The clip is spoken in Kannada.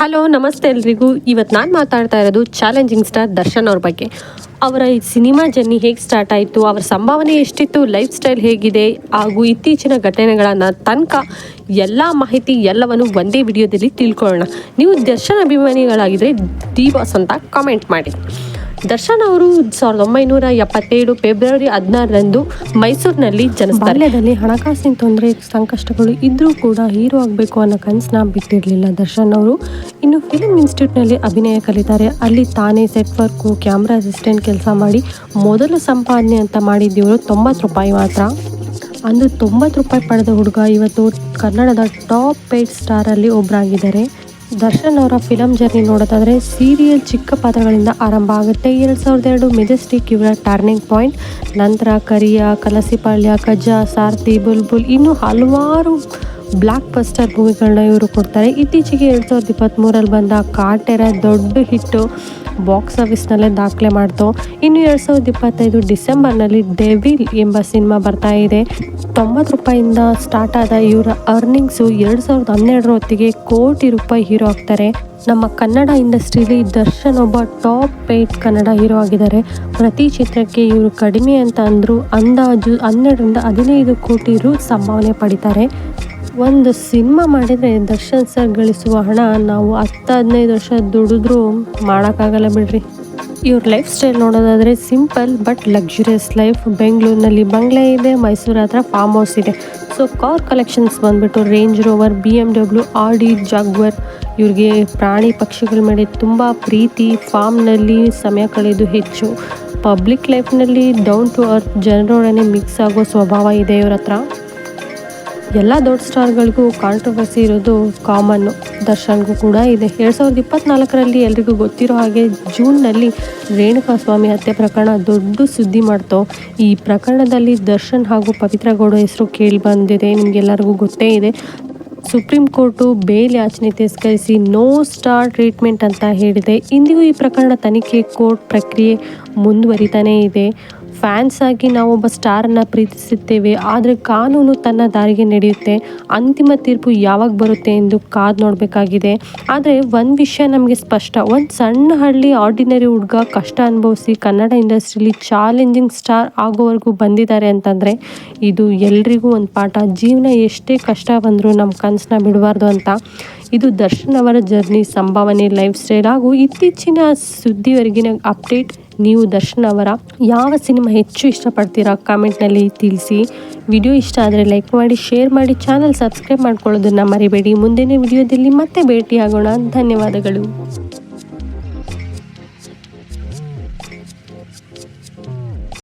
ಹಲೋ, ನಮಸ್ತೆ ಎಲ್ರಿಗೂ. ಇವತ್ತು ನಾನು ಮಾತಾಡ್ತಾ ಇರೋದು ಚಾಲೆಂಜಿಂಗ್ ಸ್ಟಾರ್ ದರ್ಶನ್ ಅವ್ರ ಬಗ್ಗೆ. ಅವರ ಈ ಸಿನಿಮಾ ಜರ್ನಿ ಹೇಗೆ ಸ್ಟಾರ್ಟ್ ಆಯಿತು, ಅವರ ಸಂಭಾವನೆ ಎಷ್ಟಿತ್ತು, ಲೈಫ್ ಸ್ಟೈಲ್ ಹೇಗಿದೆ, ಹಾಗೂ ಇತ್ತೀಚಿನ ಘಟನೆಗಳನ್ನು ತನಕ ಎಲ್ಲ ಮಾಹಿತಿ ಎಲ್ಲವನ್ನು ಒಂದೇ ವಿಡಿಯೋದಲ್ಲಿ ತಿಳ್ಕೊಳ್ಳೋಣ. ನೀವು ದರ್ಶನ್ ಅಭಿಮಾನಿಗಳಾಗಿದ್ದರೆ ಬಾಸ್ ಅಂತ ಕಾಮೆಂಟ್ ಮಾಡಿ. ದರ್ಶನ್ ಅವರು ಸಾವಿರದ ಒಂಬೈನೂರ ಎಪ್ಪತ್ತೇಳು ಫೆಬ್ರವರಿ ಹದಿನಾರರಂದು ಮೈಸೂರಿನಲ್ಲಿ ಜನಿಸ್ತಾರೆ. ಬಾಲ್ಯದಲ್ಲಿ ಹಣಕಾಸಿನ ತೊಂದರೆ, ಸಂಕಷ್ಟಗಳು ಇದ್ರೂ ಕೂಡ ಹೀರೋ ಆಗಬೇಕು ಅನ್ನೋ ಕನಸನ್ನ ಬಿಟ್ಟಿರಲಿಲ್ಲ ದರ್ಶನ್ ಅವರು. ಇನ್ನು ಫಿಲ್ಮ್ ಇನ್ಸ್ಟಿಟ್ಯೂಟ್ನಲ್ಲಿ ಅಭಿನಯ ಕಲಿತಾರೆ. ಅಲ್ಲಿ ತಾನೇ ಸೆಟ್ ವರ್ಕು, ಕ್ಯಾಮ್ರಾ ಅಸಿಸ್ಟೆಂಟ್ ಕೆಲಸ ಮಾಡಿ ಮೊದಲು ಸಂಪಾದನೆ ಅಂತ ಮಾಡಿದ್ದೀವರು ತೊಂಬತ್ತು ರೂಪಾಯಿ ಮಾತ್ರ. ಅಂದು ತೊಂಬತ್ತು ರೂಪಾಯಿ ಪಡೆದ ಹುಡುಗ ಇವತ್ತು ಕನ್ನಡದ ಟಾಪ್ ಏಟ್ ಸ್ಟಾರಲ್ಲಿ ಒಬ್ಬರಾಗಿದ್ದಾರೆ ದರ್ಶನ್ ಅವರ ಫಿಲಮ್ ಜರ್ನಿ ನೋಡೋದಾದ್ರೆ ಸೀರಿಯಲ್ ಚಿಕ್ಕ ಪಾತ್ರಗಳಿಂದ ಆರಂಭ ಆಗುತ್ತೆ. ಎರಡು ಸಾವಿರದ ಎರಡು ಮೆಜೆಸ್ಟಿಕ್ ಇವರ ಟರ್ನಿಂಗ್ ಪಾಯಿಂಟ್ ನಂತರ ಕರಿಯ ಕಲಸಿಪಾಳ್ಯ ಕಜ ಸಾರ್ತಿ ಬುಲ್ಬುಲ್ ಇನ್ನೂ ಹಲವಾರು ಬ್ಲ್ಯಾಕ್ ಬಸ್ಟರ್ ಮೂವಿಗಳನ್ನ ಇವರು ಕೊಡ್ತಾರೆ. ಇತ್ತೀಚೆಗೆ ಎರಡು ಸಾವಿರದ ಇಪ್ಪತ್ತ್ಮೂರಲ್ಲಿ ಬಂದ ಕಾಟೆರ ದೊಡ್ಡ ಹಿಟ್ಟು ಬಾಕ್ಸ್ ಆಫೀಸ್ನಲ್ಲೇ ದಾಖಲೆ ಮಾಡ್ತು. ಇನ್ನು ಎರಡು ಸಾವಿರದ ಇಪ್ಪತ್ತೈದು ಡಿಸೆಂಬರ್ನಲ್ಲಿ ಡೆವಿಲ್ ಎಂಬ ಸಿನಿಮಾ ಬರ್ತಾ ಇದೆ. ತೊಂಬತ್ತು ರೂಪಾಯಿಂದ ಸ್ಟಾರ್ಟ್ ಆದ ಇವರ ಅರ್ನಿಂಗ್ಸು ಎರಡು ಸಾವಿರದ ಹನ್ನೆರಡರ ಹೊತ್ತಿಗೆ ಕೋಟಿ ರೂಪಾಯಿ ಹೀರೋ ಆಗ್ತಾರೆ. ನಮ್ಮ ಕನ್ನಡ ಇಂಡಸ್ಟ್ರೀಲಿ ದರ್ಶನ್ ಒಬ್ಬ ಟಾಪ್ ಏಟ್ ಕನ್ನಡ ಹೀರೋ ಆಗಿದ್ದಾರೆ. ಪ್ರತಿ ಚಿತ್ರಕ್ಕೆ ಇವರು ಕಡಿಮೆ ಅಂತ ಅಂದರು ಅಂದಾಜು ಹನ್ನೆರಡರಿಂದ ಹದಿನೈದು ಕೋಟಿ ರು ಸಂಭಾವನೆ ಪಡಿತಾರೆ. ಒಂದು ಸಿನಿಮಾ ಮಾಡಿದರೆ ದರ್ಶನ್ ಸರ್ ಗಳಿಸುವ ಹಣ ನಾವು ಹತ್ತು ಹದಿನೈದು ವರ್ಷ ದುಡಿದ್ರೂ ಮಾಡೋಕ್ಕಾಗಲ್ಲ ಬಿಡ್ರಿ. ಇವ್ರ ಲೈಫ್ ಸ್ಟೈಲ್ ನೋಡೋದಾದರೆ ಸಿಂಪಲ್ ಬಟ್ ಲಕ್ಸುರಿಯಸ್ ಲೈಫ್ ಬೆಂಗಳೂರಿನಲ್ಲಿ ಬಂಗ್ಲೆ ಇದೆ, ಮೈಸೂರು ಹತ್ರ ಫಾರ್ಮ್ ಹೌಸ್ ಇದೆ. ಸೊ ಕಾರ್ ಕಲೆಕ್ಷನ್ಸ್ ಬಂದ್ಬಿಟ್ಟು Range Rover B M W Audi Jaguar ಇವ್ರಿಗೆ ಪ್ರಾಣಿ ಪಕ್ಷಿಗಳ ಮೇಲೆ ತುಂಬ ಪ್ರೀತಿ. ಫಾರ್ಮ್ನಲ್ಲಿ ಸಮಯ ಕಳೆದು ಹೆಚ್ಚು. ಪಬ್ಲಿಕ್ ಲೈಫ್ನಲ್ಲಿ ಡೌನ್ ಟು ಅರ್ತ್ ಜನರೊಡನೆ ಮಿಕ್ಸ್ ಆಗೋ ಸ್ವಭಾವ ಇದೆ ಇವ್ರ ಹತ್ರ. ಎಲ್ಲ ದೊಡ್ಡ ಸ್ಟಾರ್ಗಳಿಗೂ ಕಾಂಟ್ರವರ್ಸಿ ಇರೋದು ಕಾಮನ್. ದರ್ಶನ್ಗೂ ಕೂಡ ಇದೆ. ಎರಡು ಸಾವಿರದ ಇಪ್ಪತ್ನಾಲ್ಕರಲ್ಲಿ ಎಲ್ರಿಗೂ ಗೊತ್ತಿರೋ ಹಾಗೆ ಜೂನ್ನಲ್ಲಿ ರೇಣುಕಾ ಸ್ವಾಮಿ ಹತ್ಯೆ ಪ್ರಕರಣ ದೊಡ್ಡ ಸುದ್ದಿ ಮಾಡ್ತೋ. ಈ ಪ್ರಕರಣದಲ್ಲಿ ದರ್ಶನ್ ಹಾಗೂ ಪವಿತ್ರ ಗೌಡ ಹೆಸರು ಕೇಳಿ ಬಂದಿದೆ. ನಿಮಗೆಲ್ಲರಿಗೂ ಗೊತ್ತೇ ಇದೆ. ಸುಪ್ರೀಂ ಕೋರ್ಟು ಬೇಲ್ ಯಾಚನೆ ತಿರಸ್ಕರಿಸಿ ನೋ ಸ್ಟಾರ್ ಟ್ರೀಟ್ಮೆಂಟ್ ಅಂತ ಹೇಳಿದೆ. ಇಂದಿಗೂ ಈ ಪ್ರಕರಣ ತನಿಖೆ ಕೋರ್ಟ್ ಪ್ರಕ್ರಿಯೆ ಮುಂದುವರಿತಾನೇ ಇದೆ. ಫ್ಯಾನ್ಸ್ ಆಗಿ ನಾವು ಒಬ್ಬ ಸ್ಟಾರನ್ನು ಪ್ರೀತಿಸುತ್ತೇವೆ, ಆದರೆ ಕಾನೂನು ತನ್ನ ದಾರಿಗೆ ನಡೆಯುತ್ತೆ. ಅಂತಿಮ ತೀರ್ಪು ಯಾವಾಗ ಬರುತ್ತೆ ಎಂದು ಕಾದು ನೋಡಬೇಕಾಗಿದೆ. ಆದರೆ ಒಂದು ವಿಷಯ ನಮಗೆ ಸ್ಪಷ್ಟ, ಒಂದು ಸಣ್ಣ ಹಳ್ಳಿ ಆರ್ಡಿನರಿ ಹುಡುಗ ಕಷ್ಟ ಅನುಭವಿಸಿ ಕನ್ನಡ ಇಂಡಸ್ಟ್ರಿಲಿ ಚಾಲೆಂಜಿಂಗ್ ಸ್ಟಾರ್ ಆಗೋವರೆಗೂ ಬಂದಿದ್ದಾರೆ ಅಂತಂದರೆ, ಇದು ಎಲ್ರಿಗೂ ಒಂದು ಪಾಠ. ಜೀವನ ಎಷ್ಟೇ ಕಷ್ಟ ಬಂದರೂ ನಮ್ಮ ಕನಸನ್ನ ಬಿಡಬಾರ್ದು ಅಂತ. ಇದು ದರ್ಶನ್ ಅವರ ಜರ್ನಿ ಸಂಭಾವನೆ, ಲೈಫ್ ಸ್ಟೈಲ್ ಹಾಗೂ ಇತ್ತೀಚಿನ ಸುದ್ದಿವರೆಗಿನ ಅಪ್ಡೇಟ್. ನೀವು ದರ್ಶನ್ ಅವರ ಯಾವ ಸಿನಿಮಾ ಹೆಚ್ಚು ಇಷ್ಟಪಡ್ತೀರಾ ಕಾಮೆಂಟ್ನಲ್ಲಿ ತಿಳಿಸಿ. ವಿಡಿಯೋ ಇಷ್ಟ ಆದರೆ ಲೈಕ್ ಮಾಡಿ, ಶೇರ್ ಮಾಡಿ, ಚಾನಲ್ ಸಬ್ಸ್ಕ್ರೈಬ್ ಮಾಡ್ಕೊಳ್ಳೋದನ್ನು ಮರಿಬೇಡಿ. ಮುಂದಿನ ವಿಡಿಯೋದಲ್ಲಿ ಮತ್ತೆ ಭೇಟಿಯಾಗೋಣ. ಧನ್ಯವಾದಗಳು.